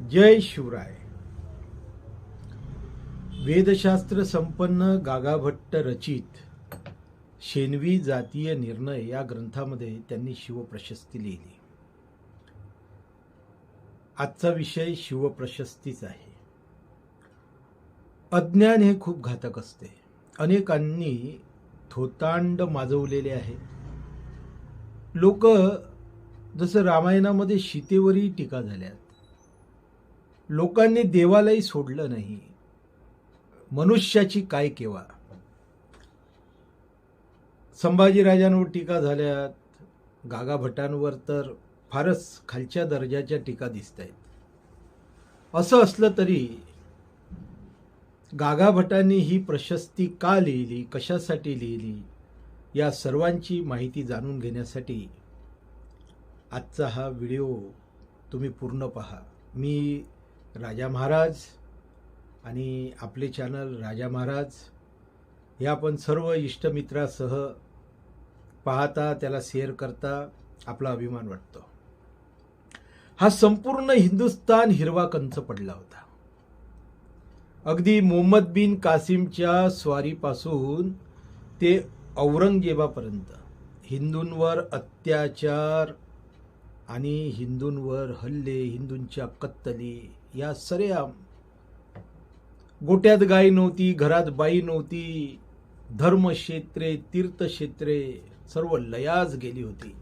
जय शिवराय. वेदशास्त्र संपन्न गागाभट्ट रचित शेनवी जातीय निर्णय या ग्रंथामध्ये त्यांनी शिवप्रशस्ती लिहिली. आजचा विषय शिवप्रशस्तीच आहे. अज्ञान हे खूप घातक असते. अनेकांनी थोतांड माजवलेले आहे लोक जसं रामायणामध्ये सीतेवरही टीका झाल्यात लोकांनी देवालाही सोडलं नाही. मनुष्याची काय केव्हा संभाजीराजांवर टीका झाल्यात. गागाभटांवर तर फारच खालच्या दर्जाच्या टीका दिसत आहेत असं असलं तरी गागाभटांनी ही प्रशस्ती का लिहिली? कशासाठी लिहिली? या सर्वांची माहिती जाणून घेण्यासाठी आजचा हा व्हिडिओ तुम्ही पूर्ण पहा. मी राजा महाराज आणि आपले चॅनल राजा महाराज हे आपण सर्व इष्टमित्रासह पाहता त्याला शेअर करता आपला अभिमान वाटतो. हा संपूर्ण हिंदुस्तान हिरवा कंच पडला होता. अगदी मोहम्मद बिन कासिमच्या स्वारीपासून ते औरंगजेबापर्यंत हिंदूंवर अत्याचार आणि हिंदूंवर हल्ले हिंदूंच्या कत्तली या सऱ्या गोट्यात गाय नव्हती घरात बाई नव्हती धर्मक्षेत्रे तीर्थक्षेत्रे सर्व लयाज गेली होती.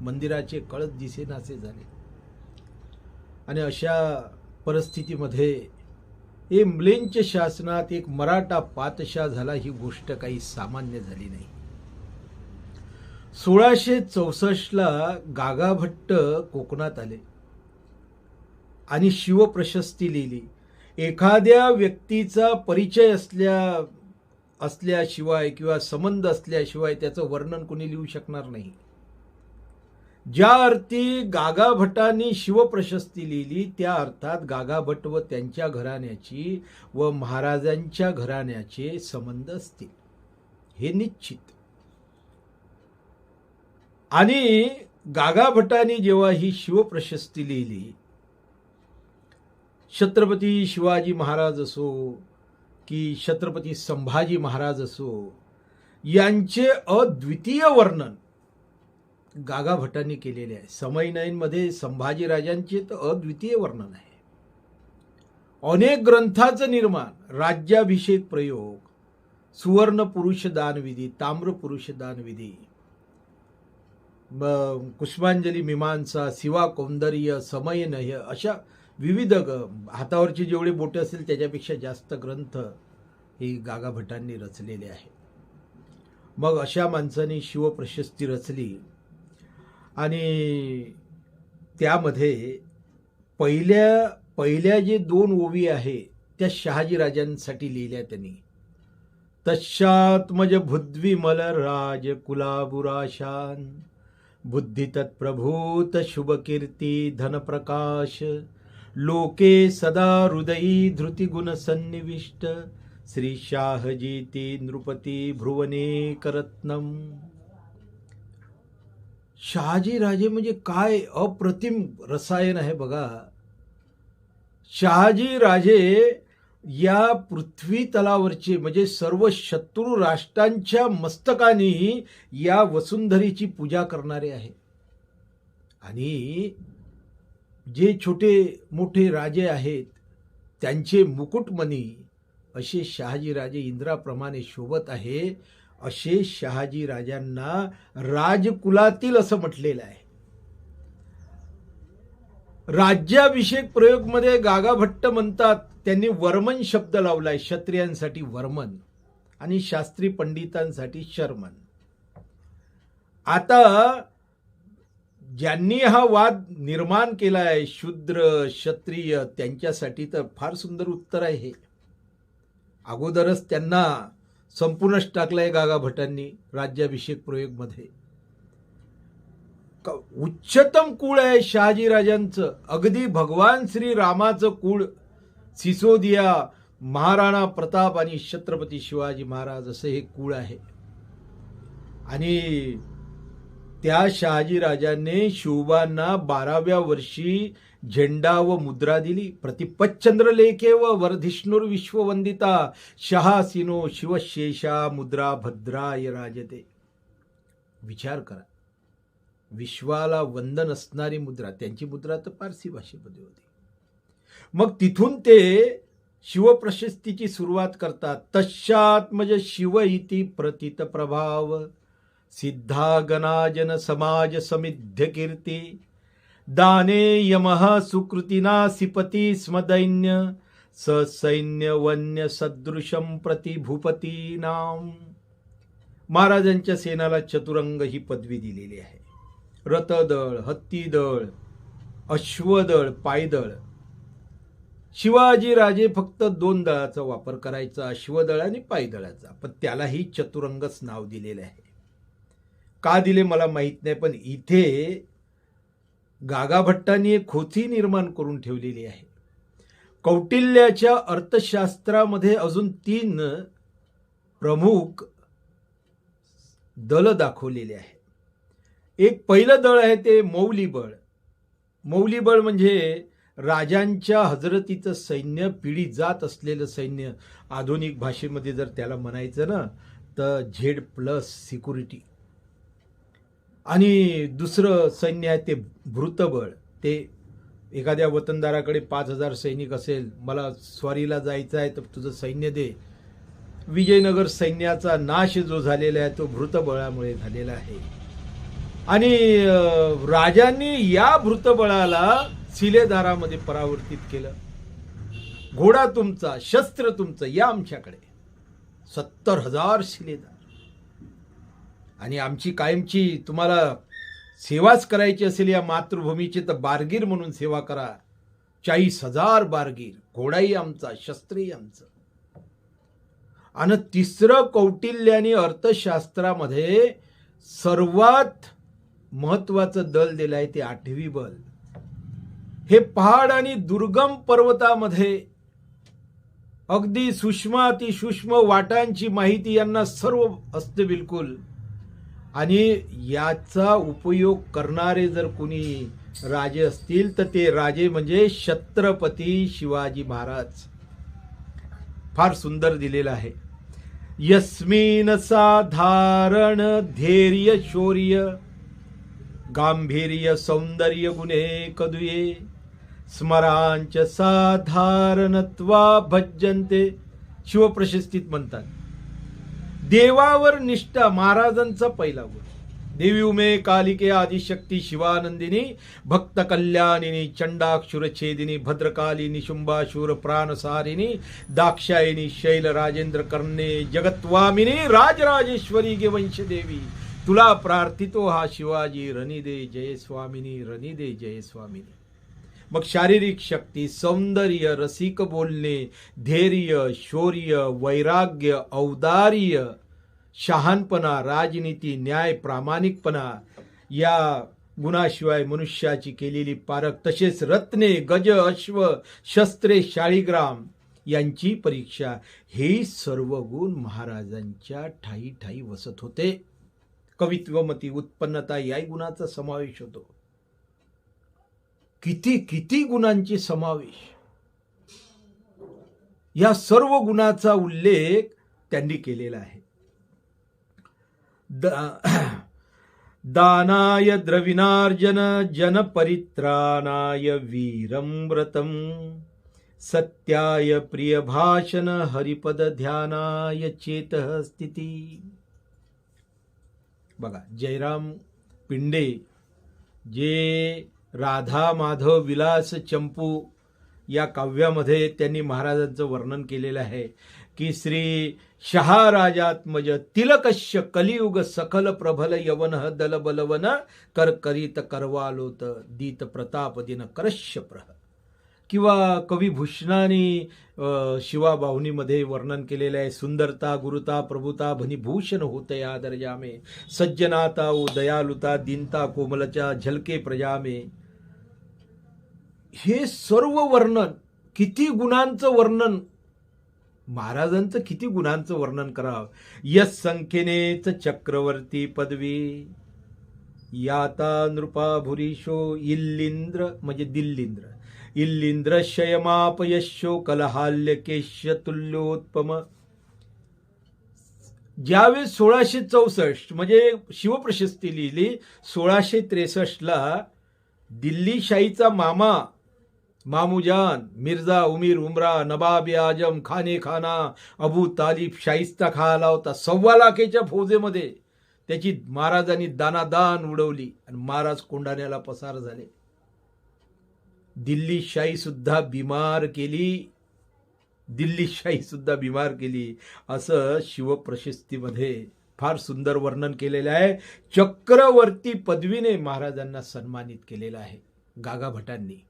मंदिराचे कळत दिसेनासे झाले. आणि अशा परिस्थितीमध्ये हे म्लेंच शासनात एक मराठा पातशा झाला ही गोष्ट काही सामान्य झाली नाही. सोळाशे चौसष्टला गागाभट्ट कोकणात आले. आणि शिवप्रशस्ती लिहिली. एखाद्या व्यक्तीचा परिचय असल्या असल्याशिवाय किंवा संबंध असल्याशिवाय त्याचं वर्णन कोणी लिहू शकणार नाही. ज्या अर्थी गागाभटांनी शिवप्रशस्ती लिहिली त्या अर्थात गागाभट व त्यांच्या घराण्याची व महाराजांच्या घराण्याचे संबंध असतील. हे निश्चित. आणि गागाभटांनी जेव्हा ही शिवप्रशस्ती लिहिली छत्रपती शिवाजी महाराज असो की छत्रपती संभाजी महाराज असो यांचे अद्वितीय वर्णन गागाभटांनी केलेले आहे. समयनयनमध्ये संभाजीराजांचे तर अद्वितीय वर्णन आहे. अनेक ग्रंथाचं निर्माण राज्याभिषेक प्रयोग सुवर्ण पुरुष दानविधी ताम्र पुरुष दानविधी ब- कुष्मांजली मीमांसा शिवा कौंदर्य समयनय अशा विविध ग हातावरची जेवढे बोटे असेल त्याच्यापेक्षा जास्त ग्रंथ ही गागाभटांनी रचलेले आहे मग अशा माणसाने शिवप्रशस्ती रचली आणि त्यामध्ये पहिल्या पहिल्या जे दोन ओवी आहे त्या शहाजीराजांसाठी लिहिल्या त्यांनी. तश्चात्मज भुद्विमल राज कुलाबुराशान बुद्धि तत्प्रभूत शुभ कीर्ती धन प्रकाश लोके सदा हृदयी धृती गुण सन्निविष्ट। श्री शाहजीती नृपती भ्रुवने करत्नम शहाजी राजे म्हणजे काय अप्रतिम रसायन आहे बघा. शहाजी राजे या पृथ्वी तलावरचे म्हणजे सर्व शत्रू राष्ट्रांच्या मस्तकानेही या वसुंधरीची पूजा करणारे आहे. आणि जे छोटे मोठे राजे आहेत त्यांचे मुकुटमणी असे शहाजीराजे इंद्राप्रमाणे शोभत आहे असे शहाजी राजांना राजकुलातील असं म्हटलेलं आहे. राज्याभिषेक प्रयोगमध्ये गागाभट्ट म्हणतात त्यांनी वर्मन शब्द लावलाय क्षत्रियांसाठी वर्मन आणि शास्त्री पंडितांसाठी शर्मन. आता ज्यांनी हा वाद निर्माण केलाय शूद्र क्षत्रिय त्यांच्यासाठी तर फार सुंदर उत्तर आहे. हे अगोदरच त्यांना संपूर्णच टाकलंय गागाभटांनी राज्याभिषेक प्रयोगमध्ये. उच्चतम कुळ आहे शहाजीराजांचं. अगदी भगवान श्री रामाचं कुळ सिसोदिया महाराणा प्रताप आणि छत्रपती शिवाजी महाराज असं हे कुळ आहे. आणि त्या शहाजीराजाने शिवबांना बाराव्या वर्षी झेंडा व मुद्रा दिली. प्रतिपच्चंद्र लेखे व वर्धिष्णुर विश्ववंदिता शहासिनो शिवशेषा मुद्रा भद्राय राजते. विचार करा. विश्वाला वंदन असणारी मुद्रा त्यांची मुद्रा तर पारसी भाषेमध्ये होती. मग तिथून ते शिवप्रशस्तीची सुरुवात करतात. तशात्मज म्हणजे शिव इति प्रतीत प्रभाव सिद्धा गणाजन समाज समिध्य कीर्ती दाने यमः सुकृतिना सिपती स्मदैन्य ससैन्य वन्य सदृशं प्रति भूपतीनाम महाराजांच्या सेनाला चतुरंग ही पदवी दिलेली आहे. रथदळ हत्तीदळ अश्वदळ पायदळ. शिवाजी राजे फक्त दोन दळाचा वापर करायचा अश्वदळ आणि पायदळाचा. पण त्यालाही चतुरंगच नाव दिलेलं आहे. का दिले मला माहीत नाही पण इथे गागाभट्टांनी एक खोथी निर्माण करून ठेवलेली आहे. कौटिल्याच्या अर्थशास्त्रामध्ये अजून तीन प्रमुख दल दाखवलेले आहे एक पहिलं दळ आहे ते मौली बळ मौली बळ म्हणजे राजांच्या हजरतीचं सैन्य पिढी जात असलेलं सैन्य. आधुनिक भाषेमध्ये जर त्याला म्हणायचं ना तर झेड प्लस सिक्युरिटी. आणि दुसरं सैन्य आहे ते भृतबळ ते एखाद्या वतनदाराकडे पाच हजार सैनिक असेल मला स्वारीला जायचं आहे तर तुझं सैन्य दे. विजयनगर सैन्याचा नाश जो झालेला आहे तो भृतबळामुळे झालेला आहे. आणि राजांनी या भूतबळाला शिलेदारामध्ये परावर्तित केलं. घोडा तुमचा शस्त्र तुमचं या आमच्याकडे. सत्तर हजार शिलेदार. आणि आमची कायमची तुम्हाला सेवाच करायची असेल या मातृभूमीची तर बारगीर म्हणून सेवा करा. चाळीस हजार बारगीर. घोडाही आमचा शस्त्रही आमचं. आणि तिसरं कौटिल्याने अर्थशास्त्रामध्ये सर्वात महत्वाचं दल दिलं आहे ते आठवी बल. हे पहाड आणि दुर्गम पर्वतामध्ये अगदी सूक्ष्म अतिसूक्ष्म वाटांची माहिती यांना सर्व असते बिलकुल. आणि याचा उपयोग करणारे जर कुणी राजे असतील तर ते राजे म्हणजे छत्रपती शिवाजी महाराज. फार सुंदर दिलेलं आहे. यस्मिन साधारण धैर्य शौर्य गांभीर्य सौंदर्य गुणे कदुये स्मरांच साधारणत्वा भज्जन्ते शिवप्रशस्तीत म्हणतात. देवावर निष्ठा महाराजांचा पहिला गुण. देवी उमे कालिके आदिशक्ती शिवानंदिनी भक्त कल्याणिनी चंडाक्षुर छेदिनी भद्रकालिनी शुंभाशूर प्राणसारिणी दाक्षायिनी शैल राजेंद्र कर्णे जगत्वामिनी राजराजेश्वरी गे वंशदेवी. तुला प्रार्थितो हा शिवाजी रनिदे जय स्वामिनी रनिदे जय स्वामिनी मग शारीरिक शक्ती सौंदर्य रसिक बोलणे धैर्य शौर्य वैराग्य औदार्य शहानपणा राजनीती न्याय प्रामाणिकपणा या गुणाशिवाय मनुष्याची केलेली पारख तसेच रत्ने गज अश्व शस्त्रे शाळीग्राम यांची परीक्षा हे सर्व गुण महाराजांच्या ठाई ठाई वसत होते. कवित्वमती उत्पन्नता याही गुणाचा समावेश होतो. किती किती गुणांची समावेश? या सर्व गुणाचा उल्लेख त्यांनी केलेला आहे. द- दानाय द्रविनार्जन जन परित्राणाय वीरं व्रतम सत्याय प्रिय भाषण हरिपद ध्यानाय चेत स्थिती। बघा जयराम पिंडे जे राधा माधव विलास चंपू या काव्यामध्ये त्यांनी महाराजांचं वर्णन केलेलं आहे की श्री शहाराजात्मज तिलकश्य कलियुग सखल प्रभल यवन दल बलवन कर करीत करवालोत दीत प्रताप दिन करश्य प्रह। किंवा कवी भूषणाने शिवा बाहुनीमध्ये वर्णन केलेलं आहे सुंदरता गुरुता प्रभुता भूषण होते या दर्जा में सज्जनाता ओ दयालुता दिनता कोमलच्या झलके प्रजा में हे सर्व वर्णन किती गुणांचं वर्णन महाराजांचं किती गुणांचं वर्णन करावं? यस संख्येनेच चक्रवर्ती पदवी. याता नृपा भुरीशो इल्लिंद्र म्हणजे दिल्लिंद्र. इल्लिंद्रशयमापयशो कलहाल्यकेश्य तुल्योत्पम ज्यावेळेस सोळाशे चौसष्ट म्हणजे शिवप्रशस्ती लिहिली सोळाशे त्रेसष्टला दिल्लीशाहीचा मामा मामूजान मिर्झा उमीर उमरा नबाब आजम खाने खाना अबू तालिब शाहिस्ता खा आला होता. सव्वा लाखेच्या फौजेमध्ये त्याची महाराजांनी दानादान उडवली आणि महाराज कोंडाण्याला पसार झाले. दिल्ली शाही सुद्धा बिमार केली. दिल्ली शाही सुद्धा बिमार केली. असं शिवप्रशस्तीमध्ये फार सुंदर वर्णन केलेलं आहे. चक्रवर्ती पदवीने महाराजांना सन्मानित केलेलं आहे गागाभटांनी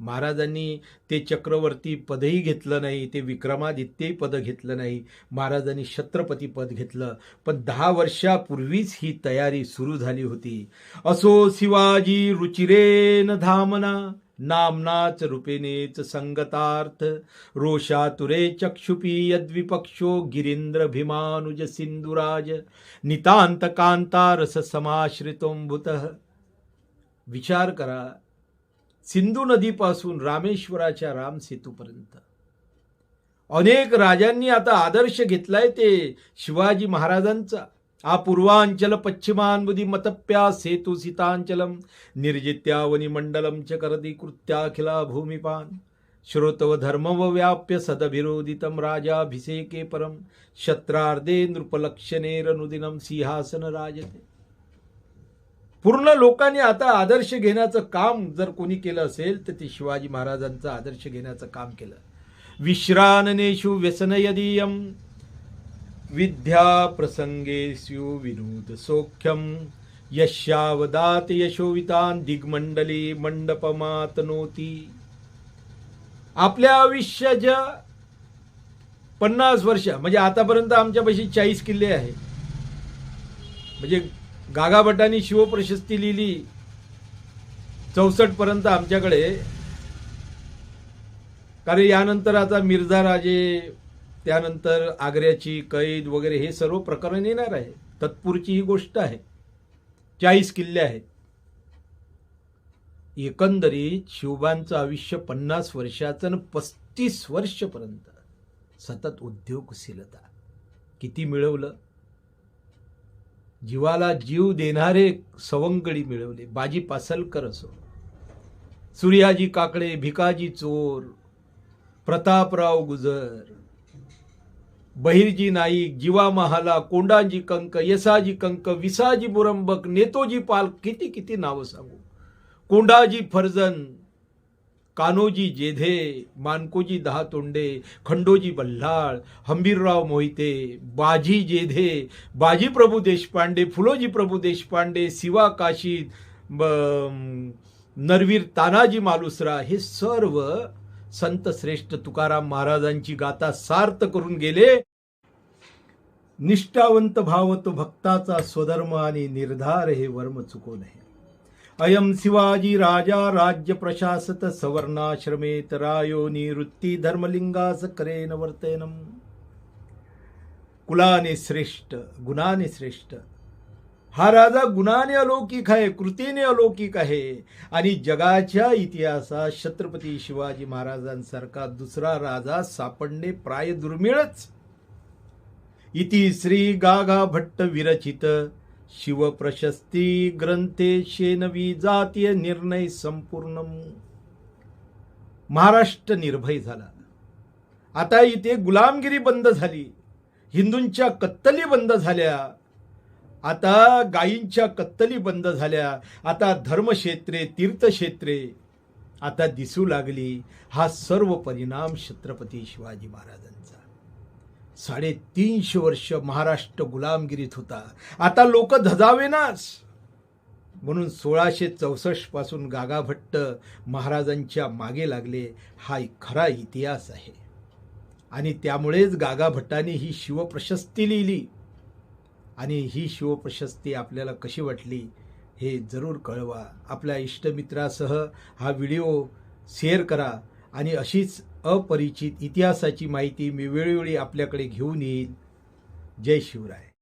महाराजांनी ते चक्रवर्ती पदही घेतलं नाही ते विक्रमादित्यही पद घेतलं नाही महाराजांनी छत्रपती पद घेतलं. पण दहा वर्षापूर्वीच ही तयारी सुरू झाली होती. असो शिवाजी रुचिरेन धामना नामनाच रूपेनेच संगतार्थ रोषातुरे चक्षुपी यद्विपक्षो गिरींद्र भीमानुज सिंधुराज नितांत कांता रस विचार करा सिंधू नदीपासून रामेश्वराच्या राम सेतूपर्यंत. अनेक राजांनी आता आदर्श घेतलाय ते शिवाजी महाराजांचा. आ पूर्वांचल पश्चिमांबुदी मतप्या सेतू सीतांचलम निर्जित्यावनी मंडलम च करदी कृत्याखिला भूमिपान श्रोतव धर्मव व्याप्य सदभिरोदितम राजाभिषेके परम शत्रार्धे नृपलक्षणेरनुदिनम सिंहासन राजते पूर्ण लोकांनी आता आदर्श घेण्याचं काम जर कोणी केलं असेल तर ते शिवाजी महाराजांचा आदर्श घेण्याचं काम केलं. विश्राननेषु व्यसनयदीयम। विद्या प्रसंगेषु विनोद सौख्यम यशावदात यशोवितान दिग्मंडली मंडपमातनोती आपल्या आयुष्याच्या पन्नास वर्ष म्हणजे आतापर्यंत आमच्यापाशी चाळीस किल्ले आहे म्हणजे गागाभटानी शिवप्रशस्ती लिहिली चौसष्टपर्यंत आमच्याकडे. कारण यानंतर आता मिर्झा राजे त्यानंतर आग्र्याची कैद वगैरे हे सर्व प्रकरण येणार आहे. तत्पूरची ही गोष्ट आहे. चाळीस किल्ले आहेत. एकंदरीत शिवबांचं आयुष्य पन्नास वर्षाचं आणि पस्तीस वर्षपर्यंत सतत उद्योगशीलता. किती मिळवलं? जीवाला जीव देणारे सवंगडी मिळवले. बाजी पासलकर असो सूर्याजी काकडे भिकाजी चोर प्रतापराव गुजर बहिरजी नाईक जीवा महाला कोंडाजी कंक यसाजी कंक विसाजी बुरंबक नेतोजी पाल किती किती नावं सांगू? कोंडाजी फर्जन कान्होजी जेधे मानकोजी दहा तोंडे खंडोजी बल्हाळ हंबीरराव मोहिते बाजी जेधे बाजी प्रभू देशपांडे फुलोजी प्रभू देशपांडे शिवा काशी ब- नरवीर तानाजी मालुसरा हे सर्व संत श्रेष्ठ तुकाराम महाराजांची गाथा सार्थ करून गेले. निष्ठावंत भाव तो भक्ताचा स्वधर्म आणि निर्धार हे वर्म चुको नये अयम शिवाजी राजा राज्य प्रशासत सवर्णाश्रमेत रायो निवृत्ती धर्मलिंगास करेन वर्तेनम. कुलाने श्रेष्ठ गुणाने श्रेष्ठ हा राजा गुणाने अलौकिक आहे कृतीने अलौकिक आहे. आणि जगाच्या इतिहासात छत्रपती शिवाजी महाराजांसारखा दुसरा राजा सापडणे प्राय दुर्मिळच. इति श्री गागा भट्ट विरचित शिवप्रशस्ती ग्रंथे शेनवी जातीय निर्णय संपूर्ण. महाराष्ट्र निर्भय झाला. आता इथे गुलामगिरी बंद झाली. हिंदूंच्या कत्तली बंद झाल्या. आता गायींच्या कत्तली बंद झाल्या. आता धर्मक्षेत्रे तीर्थक्षेत्रे. आता दिसू लागली हा सर्व परिणाम छत्रपती शिवाजी महाराजांचा. साडेतीनशे वर्ष महाराष्ट्र गुलामगिरीत होता. आता लोक धजावेनाच. म्हणून सोळाशे चौसष्टपासून गागाभट्ट महाराजांच्या मागे लागले हा एक खरा इतिहास आहे. आणि त्यामुळेच गागाभट्टाने ही शिवप्रशस्ती लिहिली. आणि ही शिवप्रशस्ती आपल्याला कशी वाटली हे जरूर कळवा. आपल्या इष्टमित्रासह हा व्हिडिओ शेअर करा आणि अशीच अपरिचित इतिहासाची माहिती मी वेळोवेळी आपल्याकडे घेऊन येईल. जय शिवराय.